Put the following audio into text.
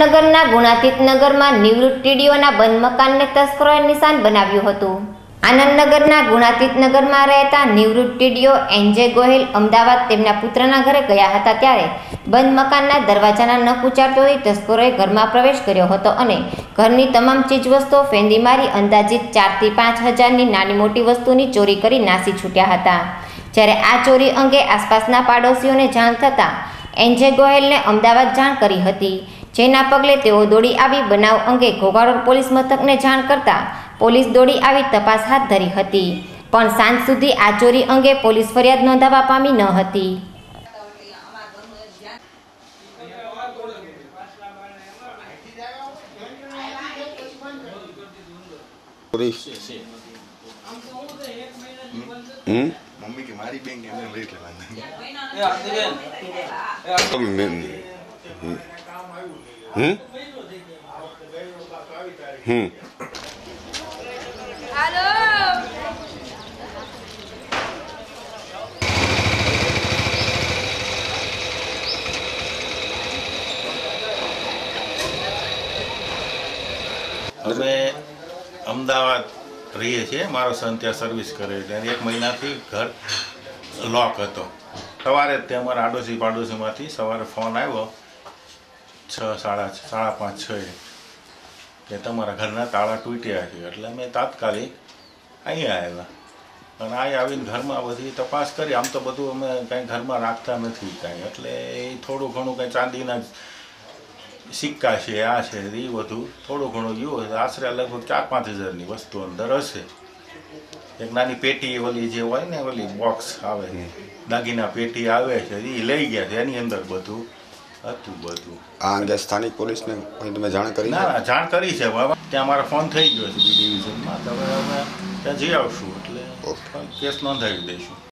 આનંદનગરના ગુણાતીત નગરમાં નિવૃત્ત ટીડીઓના બંધ મકાનને તસ્કરોએ નિશાન બનાવ્યું હતું. આનંદનગરના ગુણાતીત નગરમાં રહેતા નિવૃત્ત ટીડીઓ એનજે ગોહિલ અમદાવાદ તેમના પુત્રના ઘરે ગયા હતા ત્યારે બંધ મકાનના દરવાજાના નખ ઉચારતોથી તસ્કરોએ ઘરમાં પ્રવેશ કર્યો હતો અને ઘરની તમામ ચીજવસ્તુઓ ફેંદી મારી અંદાજિત ચારથી પાંચ હજારની નાની મોટી વસ્તુની ચોરી કરી નાસી છૂટ્યા હતા. જ્યારે આ ચોરી અંગે આસપાસના પાડોશીઓને જાણ થતાં એનજે ગોહેલને અમદાવાદ જાણ કરી હતી. જેના પગલે તેઓ દોડી આવી બનાવ અંગે ઘોઘારોડ પોલીસ મથકને જાણ કરતા પોલીસ દોડી આવી તપાસ હાથ ધરી હતી. પણ સાંજ સુધી આ ચોરી અંગે પોલીસ ફરિયાદ નોંધાવા પામી ન હતી. મમ્મી કે મારી બેંક એમને લઈ લેવાના. હમ? હમ. અમે અમદાવાદ રહીએ છીએ. મારો સન ત્યાં સર્વિસ કરે છે. એક મહિનાથી ઘર લોક હતો. સવારે જ તે અમારા આડોશી પાડોશીમાંથી સવારે ફોન આવ્યો. છ, સાડા સાડા પાંચ, છ એ. તમારા ઘરના તાળા તૂટ્યા છે. એટલે અમે તાત્કાલિક અહીંયા આવ્યા. અને અહીં આવીને ઘરમાં બધી તપાસ કરી. આમ તો બધું અમે કાંઈ ઘરમાં રાખતા નથી કાંઈ. એટલે એ થોડું ઘણું કાંઈ ચાંદીના સિક્કા છે, આ છે એ બધું થોડું ઘણું ગયું. આશરે લગભગ ચાર, પાંચ હજારની વસ્તુ અંદર હશે. એક નાની પેટી ઓલી જે હોય ને, ઓલી બોક્સ આવે. દાગીના પેટી આવે છે એ લઈ ગયા છે. એની અંદર બધું હતું બધું. આ અંગે સ્થાનિક પોલીસને કોઈ તમે જાણ કરી ના જાણ કરી છે. બાબા ત્યાં મારો ફોન થઈ ગયો છે બી ડિવિઝનમાં. તમે અમે ત્યાં જઈ આવશું એટલે. કેસ નોંધાવી દઈશું